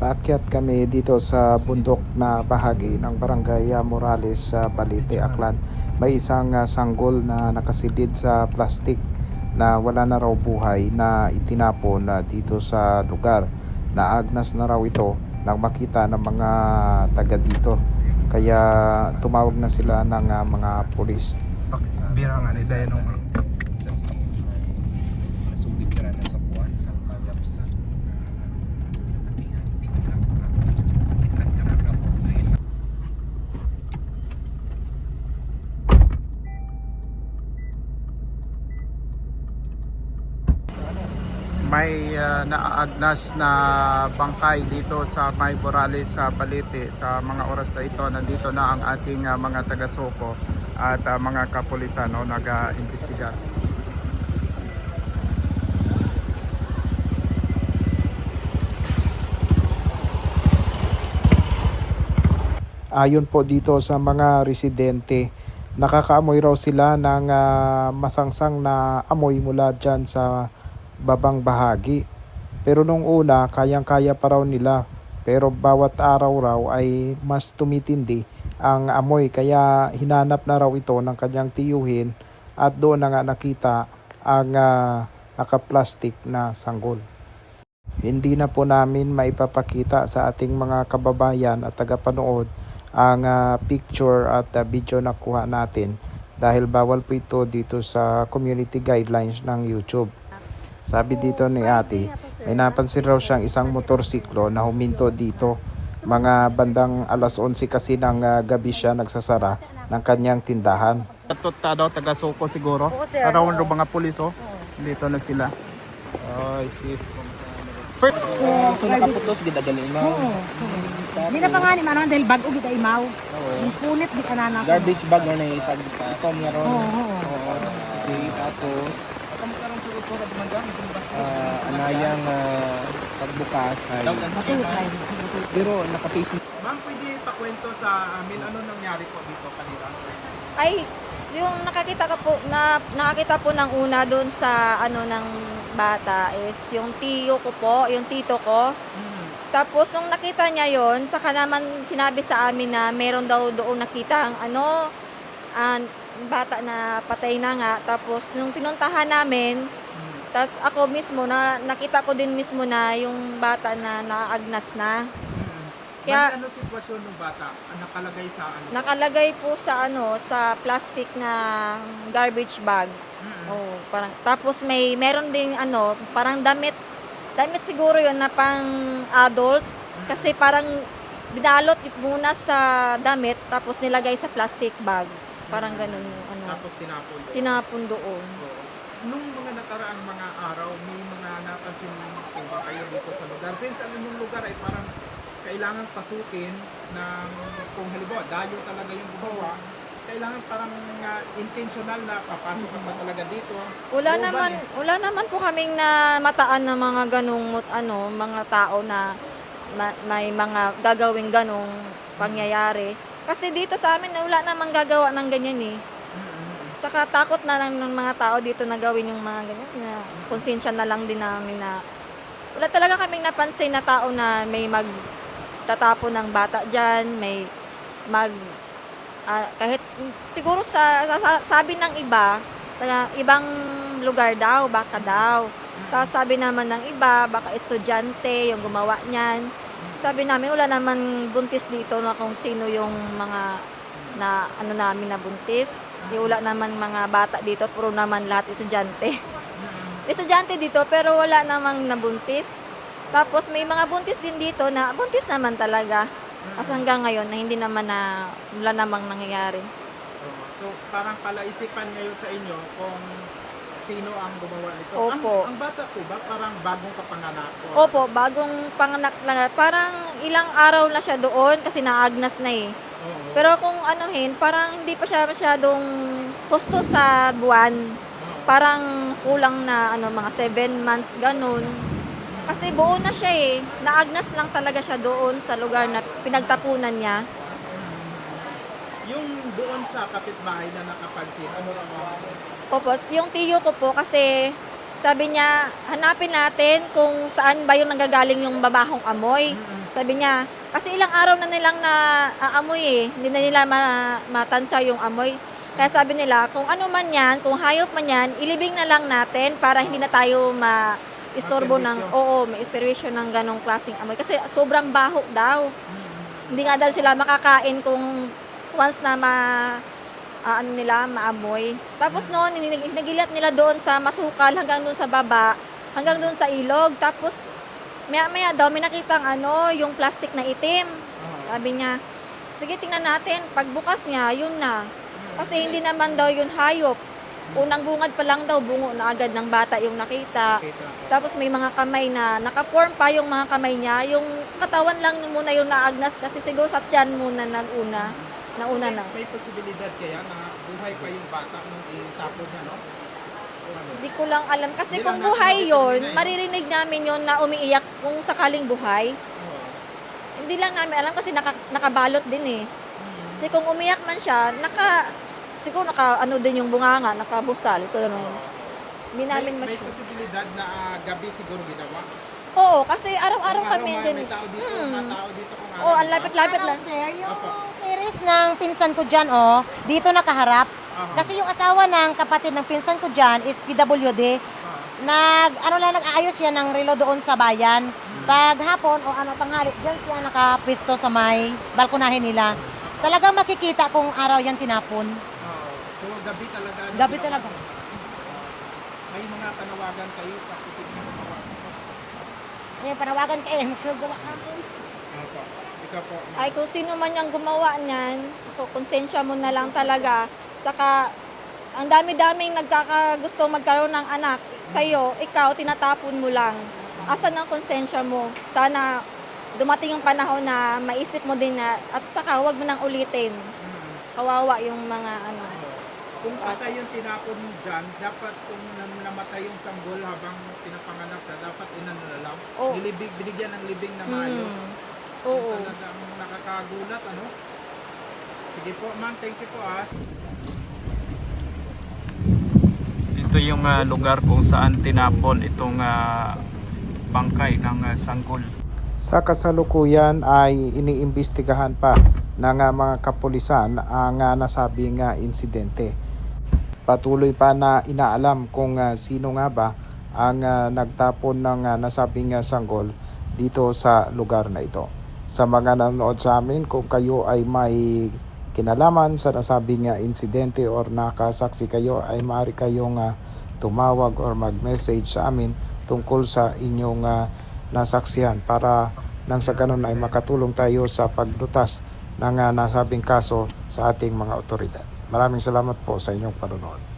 Paakyat kami dito sa bundok na bahagi ng barangay ah, Morales sa Balite, Aklan. May isang ah, sanggol na nakasilid sa plastik na wala na raw buhay na itinapon na dito sa lugar. Naagnas na raw ito nang makita ng mga taga dito. Kaya tumawag na sila ng ah, mga pulis. Bira nga ni Dayan nung Nasugid ka na sa buwan sa pagapsa. May uh, naaagnas na bangkay dito sa May Morales sa Balite sa mga oras na ito nandito na ang ating uh, mga taga-soko at uh, mga kapulisan no, nag-imbestiga Ayon po dito sa mga residente, nakakaamoy raw sila ng ah, masangsang na amoy mula dyan sa babang bahagi. Pero nung una, kayang-kaya pa raw nila. Pero bawat araw raw ay mas tumitindi ang amoy. Kaya hinanap na raw ito ng kanyang tiyuhin at doon na nga nakita ang ah, nakaplastik na sanggol. Hindi na po namin maipapakita sa ating mga kababayan at tagapanood ang ah, picture at ah, video na kuha natin dahil bawal po ito dito sa community guidelines ng YouTube. Sabi dito ni ate, may napansin raw siyang isang motorsiklo na huminto dito. Mga bandang alas 11 kasi ng ah, gabi siya nagsasara ng kanyang tindahan. Tatot daw taga Soko siguro. Around ro mga pulis oh. Dito na sila. Ay, si First, So nakaputos gid gali mo. Hindi na pa nga ni Manon dahil bago kita imaw. Ang punit di anana. Garbage bag na itag tom nga ron. Oo. Okay, tapos ah, anayang ah, pagbukas ay pero naka-face Ma'am, pwede pakwento sa amin ano nangyari po dito kanina? Ay, yung nakakita ka po na nakakita po ng una doon sa ano ng bata is yung tiyo ko po, yung tito ko. Tapos nung nakita niya yon, saka naman sinabi sa amin na meron daw doon nakita ang ano ang bata na patay na nga. Tapos nung pinuntahan namin, tapos ako mismo na nakita ko din mismo na yung bata na naagnas na. Kaya ano sitwasyon ng bata? Nakalagay sa ano? nakalagay po sa ano sa plastic na garbage bag. Oh, parang tapos may meron ding ano, parang damit. Damit siguro 'yon na pang adult kasi parang binalot muna sa damit tapos nilagay sa plastic bag. Parang ganun yung ano, Tapos tinapon. tinapon doon. Nung mga nakaraang mga araw, may mga napansin po ba kayo dito sa lugar? Since ano yung lugar ay parang kailangan pasukin ng kung halimbawa dayo talaga yung gumawa, kailangan parang uh, intentional na papasok ka ba talaga dito? Wala ba naman, eh? wala naman po kaming na mataan ng mga ganong ano, mga tao na ma- may mga gagawing ganong pangyayari. Kasi dito sa amin wala namang gagawa ng ganyan eh. Tsaka takot na lang ng mga tao dito na gawin yung mga ganyan na konsensya na lang din namin na wala talaga kaming napansin na tao na may mag tatapon ng bata dyan, may mag ah, kahit siguro sa, sa- sa- sabi ng iba, taga, ibang lugar daw, baka daw. Tapos sabi naman ng iba, baka estudyante yung gumawa niyan. Sabi namin, wala naman buntis dito na kung sino yung mga na ano namin na buntis. Di wala naman mga bata dito, puro naman lahat estudyante. estudyante dito, pero wala namang nabuntis. Tapos may mga buntis din dito na buntis naman talaga. Kasi hanggang ngayon na hindi naman na wala namang nangyayari. So parang palaisipan ngayon sa inyo kung sino ang gumawa nito. Opo. Ang, ang bata po ba parang bagong kapanganak? o- Opo, bagong panganak lang. Parang ilang araw na siya doon kasi naagnas na eh. Pero kung anuhin, parang hindi pa siya masyadong husto sa buwan. Parang kulang na ano mga 7 months ganun. Kasi buo na siya eh. Naagnas lang talaga siya doon sa lugar na pinagtapunan niya. Yung doon sa kapitbahay na nakapansin, ano raw Opo, yung tiyo ko po kasi Sabi niya, hanapin natin kung saan ba yung nanggagaling yung babahong amoy. Sabi niya, kasi ilang araw na nilang na aamoy eh. Hindi na nila ma- matansya yung amoy. Kaya sabi nila, kung ano man yan, kung hayop man yan, ilibing na lang natin para hindi na tayo ma istorbo ng, oo, may permission ng ganong klaseng amoy. Kasi sobrang baho daw. Hindi nga daw sila makakain kung once na ma ah, ano nila, maamoy. Tapos noon, ninig- nagilat nila doon sa masukal hanggang doon sa baba, hanggang doon sa ilog. Tapos, maya maya daw, may nakitang ano, yung plastic na itim. Sabi niya, sige tingnan natin, pagbukas niya, yun na. Kasi hindi naman daw yun hayop. Unang bungad pa lang daw, bungo na agad ng bata yung nakita. Tapos may mga kamay na naka-form pa yung mga kamay niya. Yung katawan lang muna yung naagnas kasi siguro sa tiyan muna nag-una. Nauna na. May posibilidad kaya na buhay pa yung bata nung itapon niya, no? Hindi ko lang alam. Kasi Hindi kung buhay yon maririnig na eh. maririnig namin yon na umiiyak kung sakaling buhay. Hindi lang namin alam kasi naka, nakabalot din eh. Kasi kung umiyak man siya, naka, siguro naka, ano din yung bunganga, nakabusal. Pero, hindi namin may, may mas posibilidad na ah, gabi siguro ginawa. Oo, kasi araw-araw kami araw din. May tao dito, Hmm. tao dito kung araw. Oo, ang di lapit-lapit lang. sir, yung Terrace ng pinsan ko dyan, oh, dito nakaharap. Aha. Kasi yung asawa ng kapatid ng pinsan ko dyan is PWD. Nag, ano lang, nag-aayos siya ng relo doon sa bayan. Pag hapon o ano, tanghali, dyan siya nakapwesto sa may balkonahin nila. Talagang makikita kung araw yan tinapon. Oo. so gabi talaga. ano, Gabi talaga. May mga panawagan kayo sa kusip na panawagan. Ayan, panawagan kayo, magagawa natin. Opo. Ikaw po. ma'am. Ay, kung sino man yung gumawa niyan, ako, konsensya mo na lang talaga. Tsaka, ang dami-daming nagkakagusto magkaroon ng anak. Sa'yo, ikaw, tinatapon mo lang. Asan ang konsensya mo? Sana dumating yung panahon na maisip mo din na, at saka huwag mo nang ulitin. Mm. Kawawa yung mga ano. Kung patay yung tinapon dyan, dapat kung nam- namatay yung sanggol habang pinapanganak na, dapat inano na lang. Oo. Nilibig, binigyan ng libing na maayos. Hmm. Oo. Talagang nakakagulat, ano? Sige po, ma'am. Thank you po, ah. Ito yung ah, lugar kung saan tinapon itong ah, bangkay ng ah, sanggol. Sa kasalukuyan ay iniimbestigahan pa ng ah, mga kapulisan ang ah, nasabing ah, insidente. Patuloy pa na inaalam kung ah, sino nga ba ang ah, nagtapon ng ah, nasabing ah, sanggol dito sa lugar na ito. Sa mga nanonood sa amin, kung kayo ay may kinalaman sa nasabing ah, insidente or nakasaksi kayo ay maaari kayong ah, tumawag or mag-message sa amin tungkol sa inyong ah, nasaksihan para nang sa ganun ay makatulong tayo sa paglutas ng ah, nasabing kaso sa ating mga otoridad. Maraming salamat po sa inyong panonood.